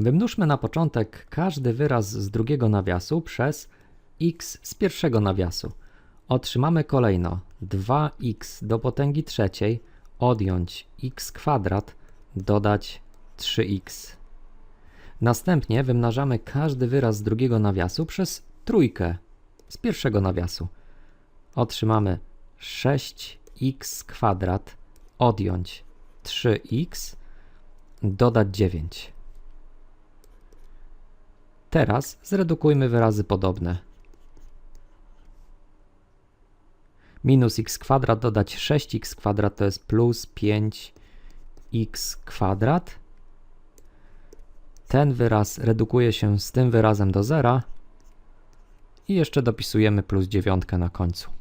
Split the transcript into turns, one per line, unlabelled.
Wymnóżmy na początek każdy wyraz z drugiego nawiasu przez x z pierwszego nawiasu. Otrzymamy kolejno 2x do potęgi trzeciej odjąć x kwadrat dodać 3x. Następnie wymnażamy każdy wyraz z drugiego nawiasu przez trójkę z pierwszego nawiasu. Otrzymamy 6x kwadrat odjąć 3x dodać 9. Teraz zredukujmy wyrazy podobne. Minus x kwadrat dodać 6x kwadrat to jest plus 5x kwadrat. Ten wyraz redukuje się z tym wyrazem do zera i jeszcze dopisujemy plus dziewiątkę na końcu.